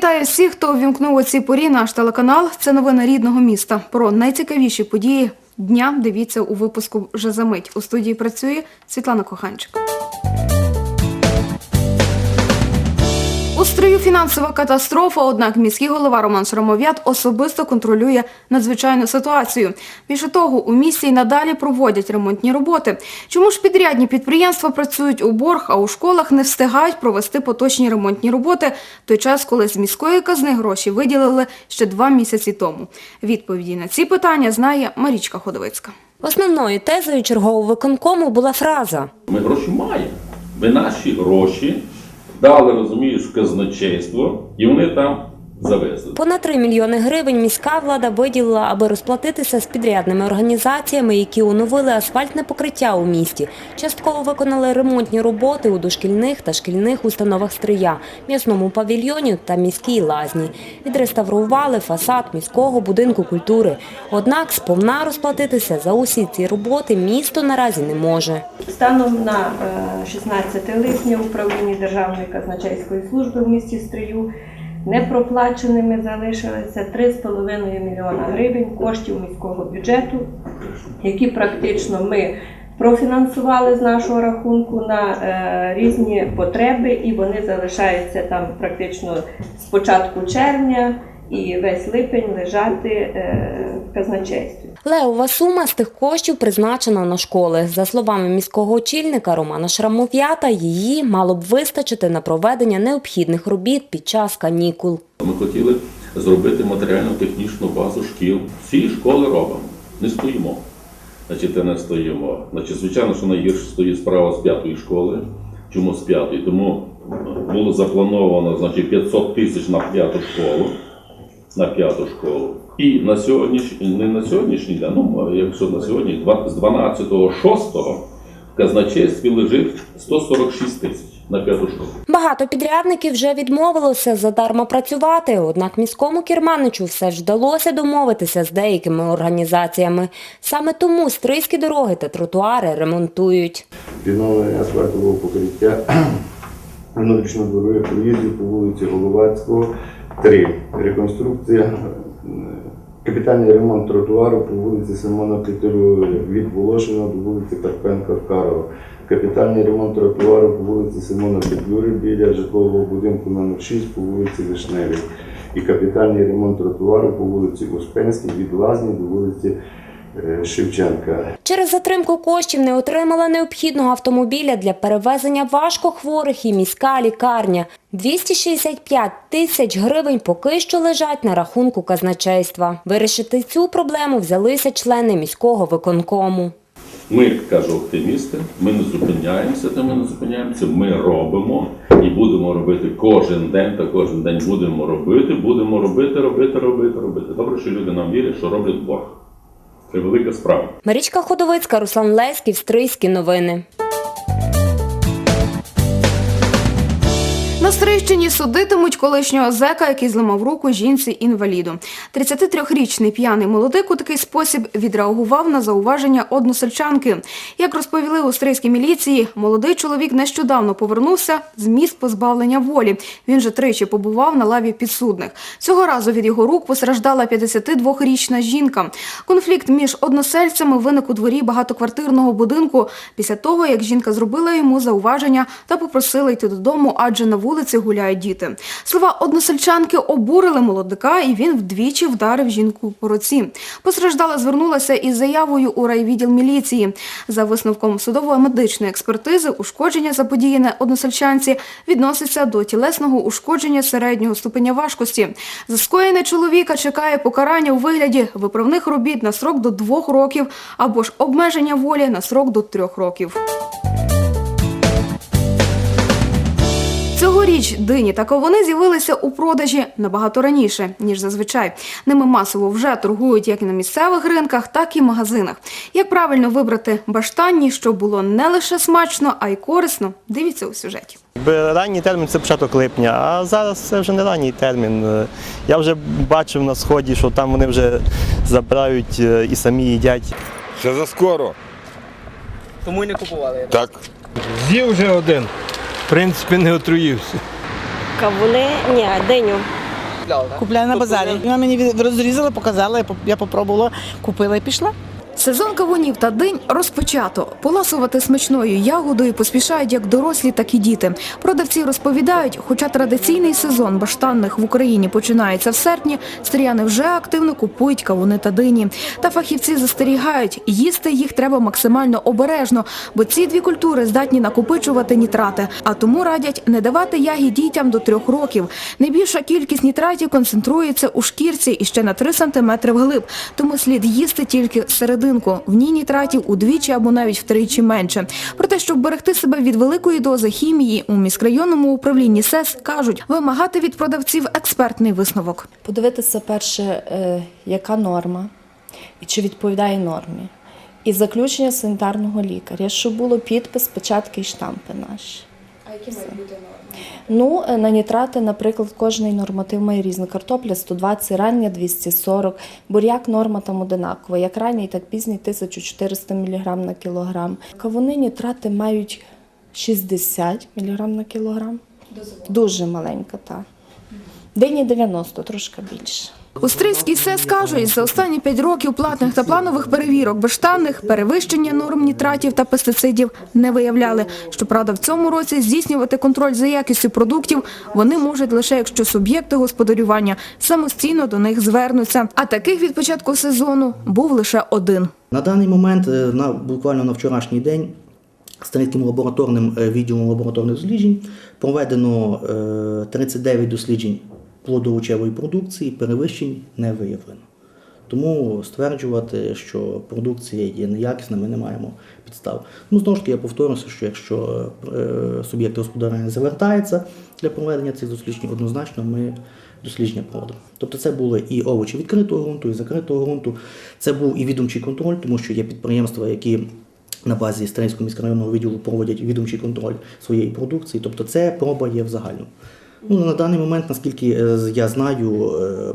Вітаю всіх, хто увімкнув у ці порі наш телеканал. Це новини рідного міста. Про найцікавіші події дня дивіться у випуску вже за мить. У студії працює Світлана Коханчик. У фінансова катастрофа, однак міський голова Роман Шрамов'ят особисто контролює надзвичайну ситуацію. Більше того, у місті й надалі проводять ремонтні роботи. Чому ж підрядні підприємства працюють у борг, а у школах не встигають провести поточні ремонтні роботи в той час, коли з міської казни гроші виділили ще два місяці тому? Відповіді на ці питання знає Марічка Ходовицька. Основною тезою чергового виконкому була фраза Ми гроші маємо. Ми наші гроші дали, розумієш, казначейство, і вони там завезли. Понад 3 мільйони гривень міська влада виділила, аби розплатитися з підрядними організаціями, які оновили асфальтне покриття у місті. Частково виконали ремонтні роботи у дошкільних та шкільних установах Стрия, м'ясному павільйоні та міській лазні. Відреставрували фасад міського будинку культури. Однак сповна розплатитися за усі ці роботи місто наразі не може. Станом на е, 16 липня в управлінні Державної казначейської служби в місті Стрию непроплаченими залишилися 3,5 мільйона гривень коштів міського бюджету, які практично ми профінансували з нашого рахунку на е, різні потреби, і вони залишаються там практично з початку червня і весь липень лежати е, в казначействі. Левова сума з тих коштів призначена на школи. За словами міського очільника Романа Шрамов'ята, її мало б вистачити на проведення необхідних робіт під час канікул. Ми хотіли зробити матеріально-технічну базу шкіл. Всі школи робимо, не стоїмо. Значить, не стоїмо. Значить, звичайно, що найгірше стоїть справа з п'ятої школи. Чому з п'ятої? Тому було заплановано значить, 500 тисяч на п'яту школу. На п'яту школу. І на сьогоднішній, не на сьогоднішній день, ну якщо на сьогодні, два- з 12.06 в казначействі лежить 146 тисяч на п'яту школу. Багато підрядників вже відмовилося задарма працювати, однак міському керманичу все ж вдалося домовитися з деякими організаціями. Саме тому стрийські дороги та тротуари ремонтують. Відновлення асфальтового покриття внутрішньої дороги проїздів по вулиці Головацького, 3. Реконструкція, е, капітальний ремонт тротуару по вулиці Симона Петеру від Волошина до вулиці Карпенка Карова. Капітальний ремонт тротуару по вулиці Симона Петлюри біля житлового будинку номер 6 по вулиці Вишневій. І капітальний ремонт тротуару по вулиці Успенській від Лазні до вулиці Шевченка. Через затримку коштів не отримала необхідного автомобіля для перевезення важкохворих і міська лікарня. 265 тисяч гривень поки що лежать на рахунку казначейства. Вирішити цю проблему взялися члени міського виконкому. Ми, кажу, оптимісти, ми не зупиняємося, та ми не зупиняємося, ми робимо і будемо робити кожен день, та кожен день будемо робити, будемо робити, робити, робити, робити. Добре, що люди нам вірять, що роблять борг. Це велика справа. Марічка Ходовицька, Руслан Леськів, Стрийські новини. Стрийщині судитимуть колишнього зека, який зламав руку жінці-інваліду. 33-річний п'яний молодик у такий спосіб відреагував на зауваження односельчанки. Як розповіли у стрийській міліції, молодий чоловік нещодавно повернувся з місць позбавлення волі. Він же тричі побував на лаві підсудних. Цього разу від його рук постраждала 52-річна жінка. Конфлікт між односельцями виник у дворі багатоквартирного будинку після того, як жінка зробила йому зауваження та попросила йти додому, адже на вулиці гуляють діти. Слова односельчанки обурили молодика, і він вдвічі вдарив жінку по руці. Постраждала звернулася із заявою у райвідділ міліції. За висновком судово-медичної експертизи, ушкодження заподіяне односельчанці відноситься до тілесного ушкодження середнього ступеня важкості. За скоєне чоловіка чекає покарання у вигляді виправних робіт на срок до двох років або ж обмеження волі на срок до трьох років. Цьогоріч дині та кавуни з'явилися у продажі набагато раніше, ніж зазвичай. Ними масово вже торгують як і на місцевих ринках, так і магазинах. Як правильно вибрати баштанні, щоб було не лише смачно, а й корисно, дивіться у сюжеті. Ранній термін це початок липня, а зараз це вже не ранній термін. Е, Я вже бачив на сході, що там вони вже забирають е, і самі їдять. Ще заскоро. Тому й не купували. Так. З'їв вже один. В принципі, не отруївся. Кавуни, ні, диню. Купляю на базарі. Вона мені розрізала, показала, я попробувала, купила і пішла. Сезон кавунів та динь розпочато. Поласувати смачною ягодою поспішають як дорослі, так і діти. Продавці розповідають, хоча традиційний сезон баштанних в Україні починається в серпні, стріяни вже активно купують кавуни та дині. Та фахівці застерігають, їсти їх треба максимально обережно, бо ці дві культури здатні накопичувати нітрати. А тому радять не давати ягід дітям до трьох років. Найбільша кількість нітратів концентрується у шкірці і ще на 3 см вглиб, тому слід їсти тільки серединку. В ній нітратів удвічі або навіть втричі менше. Про те, щоб берегти себе від великої дози хімії, у міськрайонному управлінні СЕС кажуть, вимагати від продавців експертний висновок. Подивитися перше, е, яка норма і чи відповідає нормі. І заключення санітарного лікаря, щоб було підпис, печатки і штампи наші. А які мають бути норми? Ну, е, на нітрати, наприклад, кожний норматив має різний. Картопля 120, рання 240, буряк норма там одинакова. Як ранній, так пізній 1400 мг на кілограм. Кавуни нітрати мають 60 мг на кілограм. Дуже маленька, так. Дині 90, трошки більше. У Стрийській СЕС кажуть, за останні п'ять років платних та планових перевірок безштанних перевищення норм нітратів та пестицидів не виявляли. Щоправда, в цьому році здійснювати контроль за якістю продуктів вони можуть лише якщо суб'єкти господарювання самостійно до них звернуться. А таких від початку сезону був лише один. На даний момент, е, на, буквально на вчорашній день, Стрийським лабораторним е, відділом лабораторних досліджень проведено е, 39 досліджень плодоовочевої продукції, перевищень не виявлено. Тому стверджувати, що продукція є неякісна, ми не маємо підстав. Ну, знову ж таки, я повторюся, що якщо е, суб'єкт господарювання звертається для проведення цих досліджень, однозначно ми дослідження проводимо. Тобто це були і овочі відкритого ґрунту, і закритого ґрунту. Це був і відомчий контроль, тому що є підприємства, які на базі Стрийського міськрайонного відділу проводять відомчий контроль своєї продукції. Тобто це проба є в загальному. Ну, на даний момент, наскільки е, я знаю, е,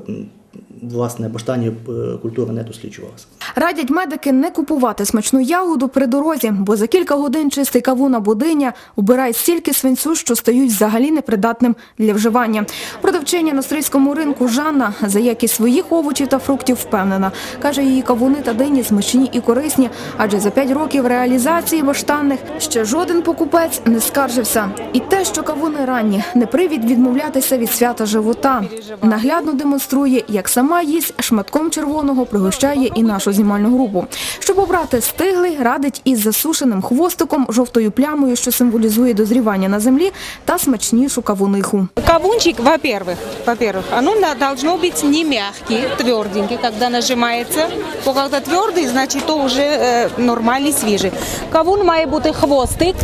власне, баштані е, культури не досліджувалися. Радять медики не купувати смачну ягоду при дорозі, бо за кілька годин чистий кавун або диня убирає стільки свинцю, що стають взагалі непридатним для вживання. Продавчиня на стрийському ринку Жанна за якість своїх овочів та фруктів впевнена. Каже, її кавуни та дині смачні і корисні, адже за п'ять років реалізації баштанних ще жоден покупець не скаржився. І те, що кавуни ранні, не привід відмовлятися від свята живота. Наглядно демонструє, як сама їсть шматком червоного пригощає і нашу знімальну групу. Щоб обрати стиглий, радить із засушеним хвостиком, жовтою плямою, що символізує дозрівання на землі, та смачнішу кавуниху. Кавунчик, во-первых, во-первых, оно на- должно быть не мягкий, тверденький, когда нажимается. То когда твердый, значит, то уже е, нормальний, свіжий. Кавун має бути хвостик,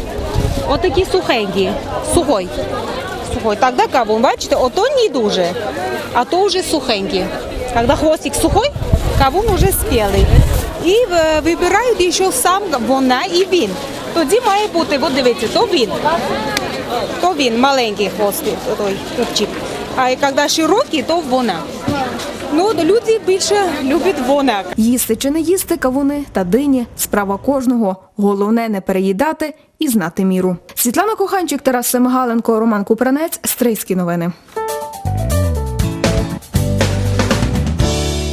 отакий сухенький, сухой. Сухой. Тогда кавун, бачите, ото не дуже, а то вже сухенький. Когда хвостик сухой, кавун уже спілий. І е, вибирають ще сам вона і він. Тоді має бути, от дивіться, то він. То він маленький хвостик, той хлопчик. А коли широкий, то вона. Ну, люди більше люблять вона. Їсти чи не їсти кавуни та дині – справа кожного. Головне не переїдати і знати міру. Світлана Коханчик, Тарас Семигаленко, Роман Купранець. Стрийські новини.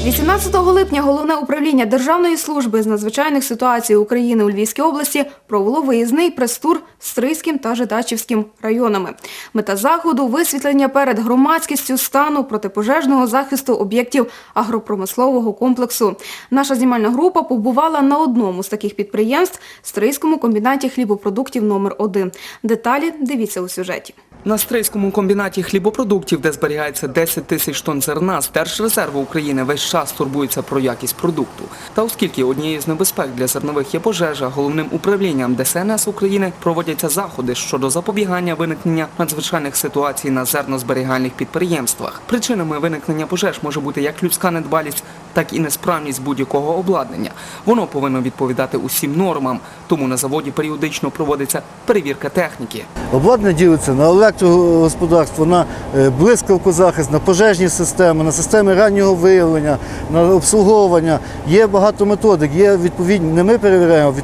18 липня головне управління Державної служби з надзвичайних ситуацій України у Львівській області провело виїзний прес-тур з Стрийським та Жидачівським районами. Мета заходу висвітлення перед громадськістю стану протипожежного захисту об'єктів агропромислового комплексу. Наша знімальна група побувала на одному з таких підприємств Стрийському комбінаті хлібопродуктів номер 1 Деталі дивіться у сюжеті. На Стрийському комбінаті хлібопродуктів, де зберігається 10 тисяч тонн зерна, з Держрезерву України весь час турбується про якість продукту. Та оскільки однією з небезпек для зернових є пожежа, головним управлінням ДСНС України проводяться заходи щодо запобігання виникнення надзвичайних ситуацій на зернозберігальних підприємствах. Причинами виникнення пожеж може бути як людська недбалість, так і несправність будь-якого обладнання. Воно повинно відповідати усім нормам, тому на заводі періодично проводиться перевірка техніки. Обладнання ділиться на електрогосподарство, на е, блискавку захист, на пожежні системи, на системи раннього виявлення, на обслуговування. Є багато методик. Є відповідні, не ми перевіряємо,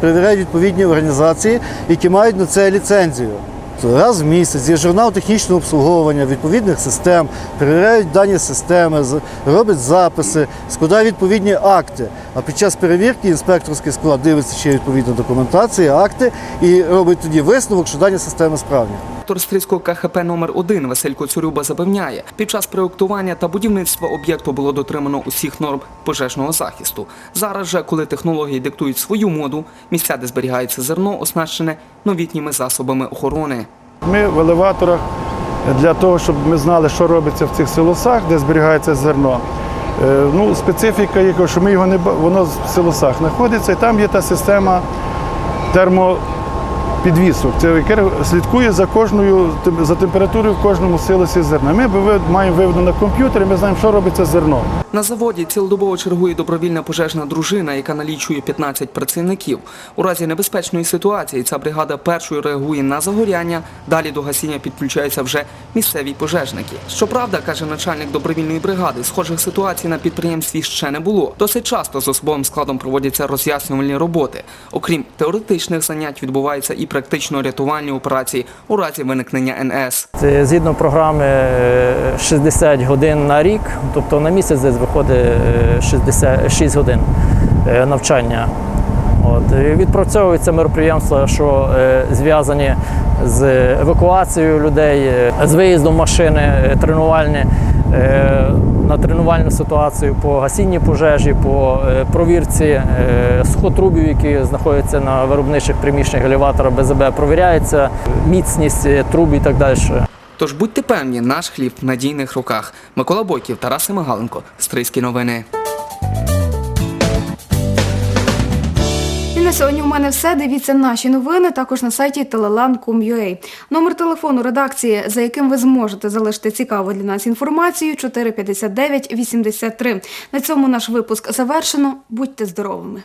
перевіряють відповідні організації, які мають на це ліцензію. Раз в місяць є журнал технічного обслуговування відповідних систем, перевіряють дані системи, роблять записи, складають відповідні акти. А під час перевірки інспекторський склад дивиться, чи є відповідна документація, акти і робить тоді висновок, що дані системи справні. Стрийського КХП номер 1 Василь Коцюрюба запевняє, під час проєктування та будівництва об'єкту було дотримано усіх норм пожежного захисту. Зараз же, коли технології диктують свою моду, місця, де зберігається зерно, оснащене новітніми засобами охорони. Ми в елеваторах для того, щоб ми знали, що робиться в цих силосах, де зберігається зерно. Е, Ну, специфіка є, що ми його не воно в силосах знаходиться, і там є та система термопідвісок, яке слідкує за кожною за температурою в кожному силосі зерна. Ми маємо виведено на комп'ютері, ми знаємо, що робиться з зерном. На заводі цілодобово чергує добровільна пожежна дружина, яка налічує 15 працівників. У разі небезпечної ситуації ця бригада першою реагує на загоряння. Далі до гасіння підключаються вже місцеві пожежники. Щоправда, каже начальник добровільної бригади, схожих ситуацій на підприємстві ще не було. Досить часто з особовим складом проводяться роз'яснювальні роботи. Окрім теоретичних занять, відбуваються і практично рятувальні операції у разі виникнення НС. Це згідно програми е, 60 годин на рік, тобто на місяць виходить е, 66 годин е, навчання. От. Відпрацьовуються мероприємства, що е, зв'язані з евакуацією людей, е, з виїздом машини е, тренувальні е, на тренувальну ситуацію по гасінні пожежі, по е, провірці е, сухотрубів, які знаходяться на виробничих приміщеннях елеватора БЗБ, провіряється міцність е, труб і так далі. Тож будьте певні, наш хліб в надійних руках. Микола Бойків, Тарас Семигаленко, Стрийські новини. І на сьогодні у мене все. Дивіться наші новини також на сайті teleland.com.ua. Номер телефону редакції, за яким ви зможете залишити цікаву для нас інформацію 459 83. На цьому наш випуск завершено. Будьте здоровими!